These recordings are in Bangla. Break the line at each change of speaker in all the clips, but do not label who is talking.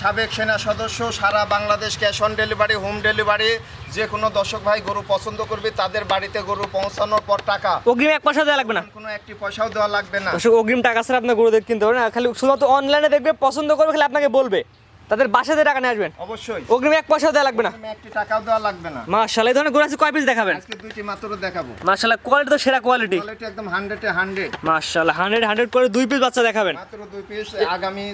সাবেক সেনা সদস্য সারা Bangladesh cash on delivery home delivery যে কোনো দর্শক ভাই গরু পছন্দ করবে তাদের বাড়িতে গরু পৌঁছানোর পর টাকা।
অগ্রিম এক পয়সা দেওয়া লাগবে না?
কোনো একটি পয়সাও দেওয়া লাগবে না।
অগ্রিম টাকা ছাড়া আপনার গরুদের দেখতে কিনতে হবে না। খালি শুধু অনলাইনে দেখবে পছন্দ করবে খালি আপনাকে বলবে। তাদের বাসাতে টাকা নিয়ে আসবেন?
অবশ্যই।
অগ্রিম এক পয়সাও দেওয়া লাগবে না।
একটি টাকাও দেওয়া লাগবে না।
মার্শাল্লাহ এই ধরনের গরু কয় পিস দেখাবেন?
আজকে দুইটি মাত্র দেখাবো।
মার্শাল্লাহ কোয়ালিটি তো সেরা কোয়ালিটি
কোয়ালিটি একদম হান্ড্রেডে হান্ড্রেড
মার্শাল্লাহ হান্ড্রেড হান্ড্রেড করে দুই পিস বাচ্চা দেখাবেন।
মাত্র দুই পিস আগামী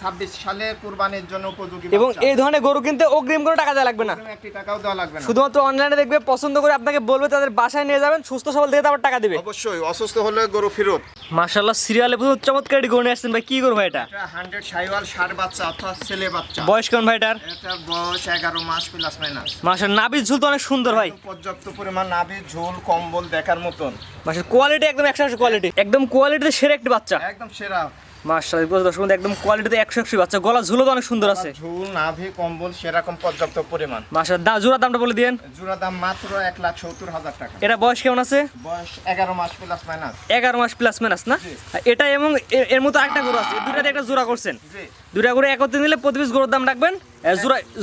ছাব্বিশ সালে কুরবানির জন্য উপযোগী
এবং এই ধরনের গরু কিনতে অগ্রিম কোনো টাকা দেওয়া লাগবে না।
একটি টাকাও দেওয়া লাগবে না।
শুধুমাত্র অনলাইনে দেখবে পছন্দ করে আপনাকে বলবে তাদের বাসায় নিয়ে যাবেন সুস্থ সবল দিয়ে তারপর টাকা দিবে।
অবশ্যই অসুস্থ হলে গরু ফেরত।
মার্শাল্লাহ সিরিয়ালে প্রচুর চমৎকার গরু নিয়ে আসছেন ভাই কি গরু ভাই এটা?
এটা হান্ড্রেড সাইওয়াল ষাট বাচ্চা অর্থাৎ ছেলে বাচ্চা।
বয়স কোন ভাইটার এটার?
বয়স এগারো মাস প্লাস মাইনাস
মাসের নাবির ঝুল তো অনেক সুন্দর ভাই।
পর্যাপ্ত পরিমাণ নাভি ঝোল কম্বল দেখার মতন।
মাসের কোয়ালিটি একদম একশো কোয়ালিটি একদম কোয়ালিটিতে সেরা একটি বাচ্চা।
একদম সেরা।
মার্শাল দর্শক একদম কোয়ালিটিতে একশো একশো বাচ্চা গলা ঝুলো তো অনেক সুন্দর আছে।
ঝোল নাভি কম্বল সেরকম পর্যাপ্ত পরিমাণ।
মার্শাল দা জোড়া দামটা বলে দিয়েন।
জোড়া দাম মাত্র এক লাখ সত্তর হাজার টাকা।
এটা বয়স কেমন আছে?
বয়স এগারো মাস প্লাস মাইনাস
এগারো মাস প্লাস মাইনাস না? এটা এবং এর মতো একটা গরু আছে দুটাতে একটা জোড়া করছেন।
জি।
দুটা করে একত্রে নিলে প্রতি পিস গরুর দাম রাখবেন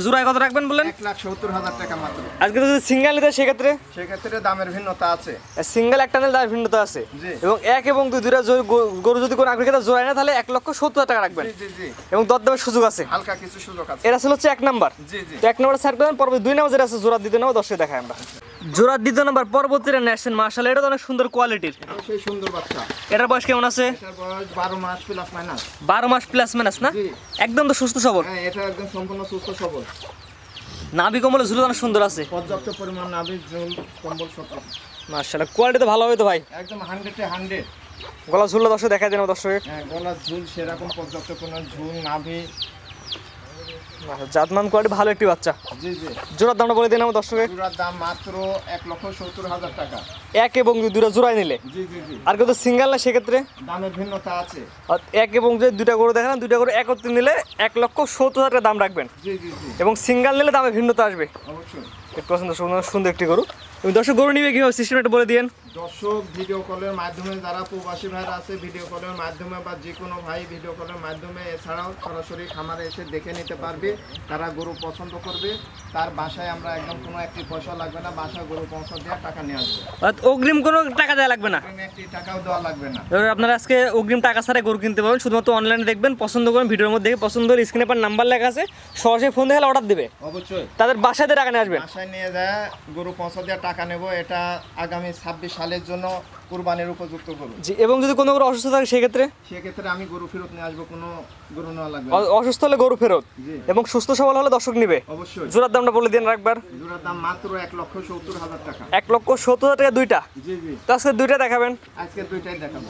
জোড়ায় কত রাখবেন বলেন
এক লাখ সত্তর হাজার টাকা মাত্র।
আজকে যদি সিঙ্গেল নিতে সেক্ষেত্রে?
সেক্ষেত্রে দামের ভিন্নতা আছে।
সিঙ্গেল একটা নিলে দামের ভিন্নতা আছে। এবং এক এবং দুই দুটা গরু যদি কোনো আগ্রহী জোড়ায় না তাহলে এক লক্ষ সত্তর হাজার টাকা রাখবেন। এবং দরদামের সুযোগ আছে।
হালকা কিছু সুযোগ আছে।
এটা ছিল হচ্ছে এক নাম্বার। এক নাম্বার স্যার করেন পরবর্তী দুই নাম্বার যেটা আছে জোড়া দিতে নম্বর দশে দেখায় আমরা। জোড়ার দ্বিতীয় নম্বর পরবর্তীটা ন্যাশন মার্শাল এটা তো অনেক সুন্দর কোয়ালিটির
সেই সুন্দর বাচ্চা।
এটার বয়স কেমন আছে?
এটার বয়স বারো মাস প্লাস মাইনাস
বারো মাস প্লাস মাইনাস না? একদম তো সুস্থ সবল।
হ্যাঁ এটা একদম সম্পূর্ণ সুস্থ সবল।
নাভি কমলে ঝুলে অনেক সুন্দর আছে।
পর্যাপ্ত পরিমাণ নাভি ঝোল কম্বল সব
মার্শাল কোয়ালিটি তো ভালো হবে তো ভাই।
একদম
গলা ঝুললে দর্শক দেখাই দেন দর্শকে
হ্যাঁ গলার ঝুল সেরকম পর্যাপ্ত পরিমাণ ঝুল নাভি
জাতমান কোয়ালিটি ভালো একটি বাচ্চা।
জি জি।
জোড়ার দামটা বলে দিন আমার দর্শকে
জোড়ার দাম মাত্র এক লক্ষ সত্তর হাজার টাকা।
এক এবং দুই দুটা জোড়ায় নিলে?
জি জি জি।
আর কিন্তু সিঙ্গেল না সেক্ষেত্রে?
দামের ভিন্নতা আছে।
এক এবং যে দুইটা গরু দেখান দুইটা গরু একত্রে নিলে এক লক্ষ সত্তর হাজার টাকা দাম রাখবেন।
জি জি জি।
এবং সিঙ্গেল নিলে দামে ভিন্নতা আসবে।
অবশ্যই।
একটু পছন্দ সুন্দর সুন্দর একটি গরু। এবং দর্শক গরু নিবে কীভাবে? সিস্টেম একটু বলে দিন
দর্শক ভিডিও কলের মাধ্যমে যারা প্রবাসী ভাইরা আছে ভিডিও কলের মাধ্যমে বা যে কোনো ভাই ভিডিও কলের মাধ্যমে এছাড়াও সরাসরি খামারে এসে দেখে নিতে পারবে তারা গরু পছন্দ করবে। তার বাসায় আমরা একদম কোনো একটি পয়সা লাগবে না বাসায় গরু পৌঁছা দেওয়া টাকা নিয়ে আসবে।
অগ্রিম কোনো টাকা দেওয়া লাগবে না?
একটি টাকাও দেওয়া লাগবে না।
আপনারা আজকে অগ্রিম টাকা ছাড়া গরু কিনতে পারবেন শুধুমাত্র অনলাইনে দেখবেন পছন্দ করেন ভিডিওর মধ্যে দেখে পছন্দ হলে স্ক্রিনে পর নাম্বার লেখা আছে সরাসরি ফোন দেখে অর্ডার দেবে।
অবশ্যই।
তাদের বাসাতে টাকা নিয়ে আসবেন।
বাসায় নিয়ে যায় গরু পৌঁছা দেওয়া টাকা নেব এটা আগামী ছাব্বিশ সালের জন্য কুরবানির উপযুক্ত গরু।
জি এবং যদি কোনো গরু অসুস্থ থাকে সেক্ষেত্রে?
সেক্ষেত্রে আমি গরু ফেরত নিয়ে আসব কোনো গরু নেওয়া লাগবে না।
অসুস্থ হলে গরু ফেরত?
জি।
এবং সুস্থ সবল হলে দর্শক নিবে?
অবশ্যই।
জোড়ার দামটা বলে দিন রাখবার
জোড়ার দাম মাত্র এক লক্ষ সত্তর হাজার টাকা।
এক লক্ষ সত্তর হাজার টাকা দুইটা?
জি জি।
তো আজকে দুইটা দেখাবেন।
আজকে দুইটাই দেখাবো।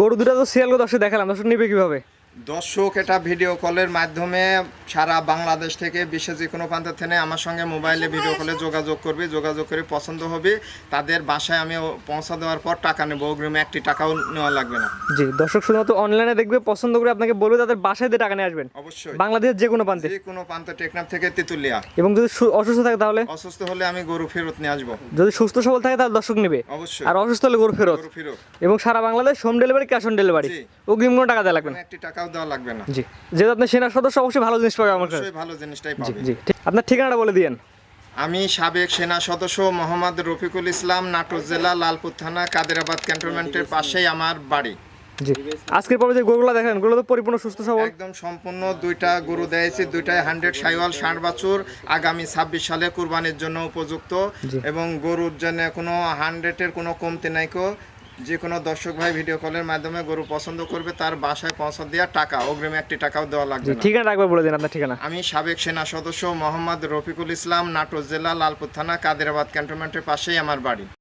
গরু দুটা তো সিরিয়াল করে দর্শক দেখালাম দর্শক নিবে কীভাবে?
দর্শক এটা ভিডিও কলের মাধ্যমে সারা বাংলাদেশ থেকে বিশ্বের যে কোনো প্রান্ত থেকে আমার সঙ্গে মোবাইলে ভিডিও কলে যোগাযোগ করবে যোগাযোগ করে পছন্দ হবে। তাদের বাসায় আমি পৌঁছা দেওয়ার পর টাকা নেব অগ্রিমে একটি টাকাও নেওয়া লাগবে না।
জি দর্শক শুধুমাত্র অনলাইনে দেখবে পছন্দ করে আপনাকে বলবে তাদের বাসায় দিয়ে টাকা নিয়ে আসবেন।
অবশ্যই।
বাংলাদেশের যে কোনো প্রান্তে।
যে কোনো প্রান্ত টেকনাফ থেকে তেতুলিয়া।
এবং যদি অসুস্থ থাকে তাহলে?
অসুস্থ হলে আমি গরু ফেরত নিয়ে আসব।
যদি সুস্থ সবল থাকে তাহলে দর্শক নেবে।
অবশ্যই।
আর অসুস্থ হলে গরু ফেরত।
গরু ফেরত।
এবং সারা Bangladesh home delivery cash on delivery অগ্রিম কোনো টাকা দেওয়া লাগবে না।
একটি একটি টাকাও দেওয়া লাগবে না।
জি। যেহেতু আপনি সেনার সদস্য অবশ্যই ভালো জিনিস পাবে আমার কাছে।
ভালো জিনিসটাই পাবে
জি। আপনার ঠিকানাটা বলে দিয়েন।
আমি সাবেক সেনা সদস্য মোহাম্মদ রফিকুল ইসলাম নাটোর জেলা লালপুর থানা কাদেরাবাদ ক্যান্টনমেন্টের পাশেই আমার বাড়ি।
জি। আজকের পর্বে যে গরুগুলো দেখেন গরুগুলো তো পরিপূর্ণ সুস্থ সবল।
একদম সম্পূর্ণ দুইটা গরু দিয়েছি দুইটাই হান্ড্রেড সাইওয়াল ষাট বছর আগামী ছাব্বিশ সালে কুরবানির জন্য উপযুক্ত। এবং গরুর জন্য কোনো হান্ড্রেডের কোনো কমতি নাই কো। যে কোনো দর্শক ভাই ভিডিও কলের মাধ্যমে গরু পছন্দ করবে তার বাসায় পৌঁছা দেওয়া টাকা অগ্রিম একটি টাকাও দেওয়া লাগবে ঠিক
ঠিকানা রাখবে বলে দিন আপনার ঠিকানা।
আমি সাবেক সেনা সদস্য মোহাম্মদ রফিকুল ইসলাম নাটোর জেলা লালপুর থানা কাদেরাবাদ ক্যান্টনমেন্টের পাশেই আমার বাড়ি।